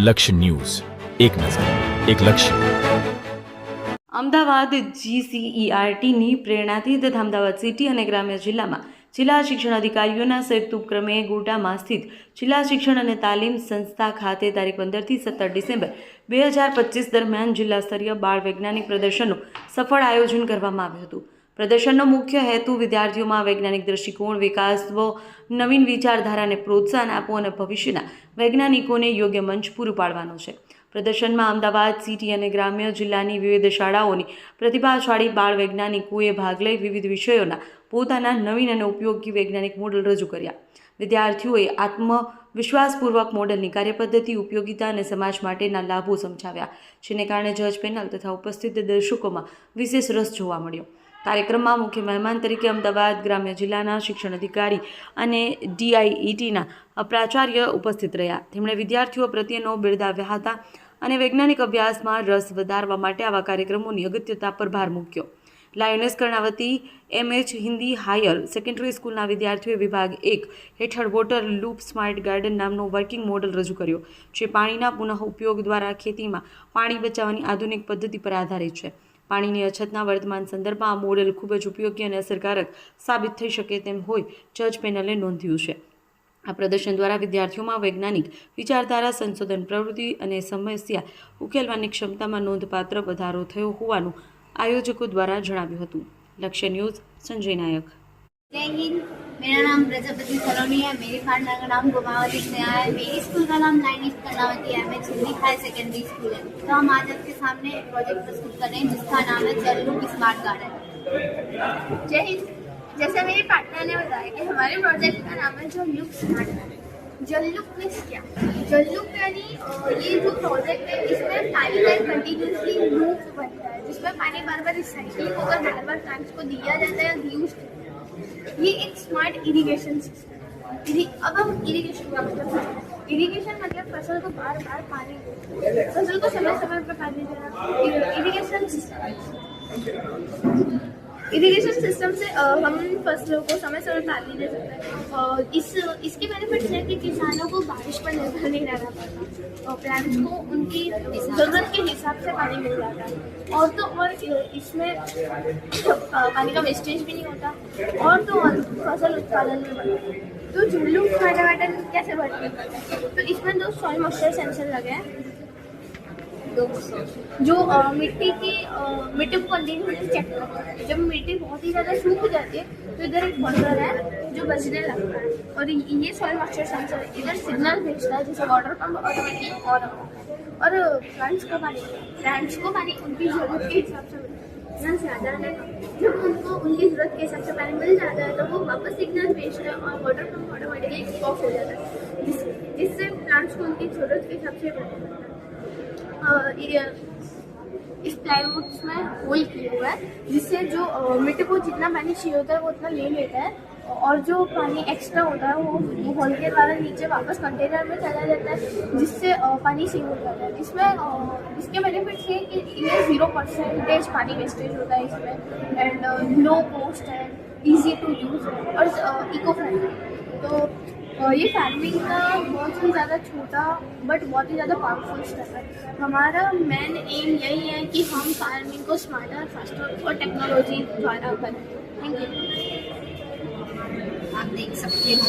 લક્ષ્ય ન્યૂઝ. એક નજર, એક લક્ષ્ય. અમદાવાદ જીસીઈઆરટીની પ્રેરણાથી તથા અમદાવાદ સિટી અને ગ્રામ્ય જિલ્લામાં જિલ્લા શિક્ષણ અધિકારીઓના સંયુક્ત ઉપક્રમે ગોટામાં સ્થિત જિલ્લા શિક્ષણ અને તાલીમ સંસ્થા ખાતે તારીખ પંદરથી સત્તર ડિસેમ્બર બે હજાર પચીસ દરમિયાન જિલ્લા સ્તરીય બાળ વૈજ્ઞાનિક પ્રદર્શનનું સફળ આયોજન કરવામાં આવ્યું હતું. પ્રદર્શનનો મુખ્ય હેતુ વિદ્યાર્થીઓમાં વૈજ્ઞાનિક દૃષ્ટિકોણ વિકાસવો નવીન વિચારધારાને પ્રોત્સાહન આપવું અને ભવિષ્યના વૈજ્ઞાનિકોને યોગ્ય મંચ પૂરું પાડવાનો છે. પ્રદર્શનમાં અમદાવાદ, સિટી અને ગ્રામ્ય જિલ્લાની વિવિધ શાળાઓની પ્રતિભાશાળી બાળ વૈજ્ઞાનિકોએ ભાગ લઈ વિવિધ વિષયોના પોતાના નવીન અને ઉપયોગી વૈજ્ઞાનિક મોડલ રજૂ કર્યા. વિદ્યાર્થીઓએ આત્મવિશ્વાસપૂર્વક મોડલની કાર્યપદ્ધતિ, ઉપયોગિતા અને સમાજ માટેના લાભો સમજાવ્યા, જેને કારણે જજ પેનલ તથા ઉપસ્થિત દર્શકોમાં વિશેષ રસ જોવા મળ્યો. કાર્યક્રમમાં મુખ્ય મહેમાન તરીકે અમદાવાદ ગ્રામ્ય જિલ્લાના શિક્ષણ અધિકારી અને ડીઆઈઈટીના પ્રાચાર્ય ઉપસ્થિત રહ્યા. તેમણે વિદ્યાર્થીઓ પ્રત્યેનો બિરદાવ્યા હતા અને વૈજ્ઞાનિક અભ્યાસમાં રસ વધારવા માટે આવા કાર્યક્રમોની અગત્યતા પર ભાર મૂક્યો. Lioness Karnavati MH Hindi higher secondary સ્કૂલના વિદ્યાર્થીઓએ વિભાગ એક હેઠળ વોટર લૂપ સ્માર્ટ ગાર્ડન નામનો વર્કિંગ મોડલ રજૂ કર્યો, જે પાણીના પુનઃ ઉપયોગ દ્વારા ખેતીમાં પાણી બચાવવાની આધુનિક પદ્ધતિ પર આધારિત છે. પાણીની અછતના વર્તમાન સંદર્ભમાં આ મોડેલ ખૂબ જ ઉપયોગી અને અસરકારક સાબિત થઈ શકે તેમ હોય જજ પેનલે નોંધ્યું છે. આ પ્રદર્શન દ્વારા વિદ્યાર્થીઓમાં વૈજ્ઞાનિક, વિચારધારા, સંશોધન પ્રવૃત્તિ અને સમસ્યા ઉકેલવાની ક્ષમતામાં નોંધપાત્ર વધારો થયો હોવાનું આયોજકો દ્વારા જણાવ્યું હતું. લક્ષ્ય ન્યૂઝ સંજય નાયક. જય હિન્દ. मेरा नाम प्रजापति सलोनी है, मेरी फार्डा का नाम गोमावती स्नेहा है। मेरी स्कूल का नाम lioness Karnavati M H Hindi higher secondary school है। तो हम आज आपके सामने एक प्रोजेक्ट प्रस्तुत कर रहे हैं, जिसका नाम है जल्लू स्मार्ट गार्डन जय हिंद। जैसे मेरे पार्टनर ने बताया कि हमारे प्रोजेक्ट का नाम है जल्लू स्मार्ट गार्डन जल्लुक मीन्स क्या? जल्लुक यानी ये जो प्रोजेक्ट है, इसमें पानी का कंटिन्यूसली लूप बनता है, जिसमें पानी बार बार रिसाइकिल होकर बार बार प्लांट्स को दिया जाता है यूज़ ये एक स्मार्ट इरिगेशन सिस्टम अब हम इरिगेशन का मतलब। इरिगेशन मतलब फ़सल को बार बार पानी फ़सल को समय समय पर पानी देना। इरिगेशन सिस्टम इरिगेशन सिस्टम से हम फ़सलों को समय समय पानी दे सकते हैं। और इस, इसके बेनिफिट्स है कि किसानों को बारिश पर निर्भर नहीं रहना पड़ता। और प्लांट्स को उनकी ज़रूरत के हिसाब से पानी मिल जाता है। और तो और इसमें पानी का वेस्टेज भी नहीं होता। और तो और, फ़सल उत्पादन में बढ़ता है। तो जुल्लू गार्डन कैसे बढ़ती है? तो इसमें दो सॉइल मॉइस्चर सेंसर लगे हैं। जो मिट्टी की मिट्टी को कंटिन्यूसली चेक करता है। जब मिट्टी बहुत ही ज़्यादा सूख जाती है तो इधर एक बंदर है जो बजने लगता है। और ये सॉइल मॉइस्चर सेंसर इधर सिग्नल भेजता है, जैसे वाटर पंप ऑटोमेटिकली ऑन होता और प्लांट्स को पानी प्लांट्स को पानी उनकी ज़रूरत के हिसाब से मिलता है। ना ज़्यादा है, जब उनको उनकी ज़रूरत के हिसाब से पानी मिल जाता है तो वो वापस सिग्नल भेजते हैं और वाटर पंप ऑटोमेटिकली ऑफ़ हो जाता है। जिससे प्लांट्स को उनकी ज़रूरत के हिसाब से पानी मिलता है। इस प्लाईवुड में होल किया हुआ है, जिससे जो मिट्टी को जितना पानी चाहिए होता है, वो उतना ले लेता है। और जो पानी एक्स्ट्रा होता है, वो होल के द्वारा नीचे वापस कंटेनर में चला जाता है, जिससे पानी सेव हो जाता है। इसमें इसके बेनिफिट्स ये कि ये ज़ीरो परसेंटेज पानी वेस्टेज होता है इसमें। एंड लो कॉस्ट है इजी टू यूज़ और इको फ्रेंडली तो अ, ये फ़ार्मिंग का बहुत ही ज़्यादा छोटा बट बहुत ही ज़्यादा पावरफुल स्टेप है। हमारा मेन एम यही है कि हम फ़ार्मिंग को स्मार्टर फास्टर और टेक्नोलॉजी द्वारा करें। थैंक यू आप देख सकते हो।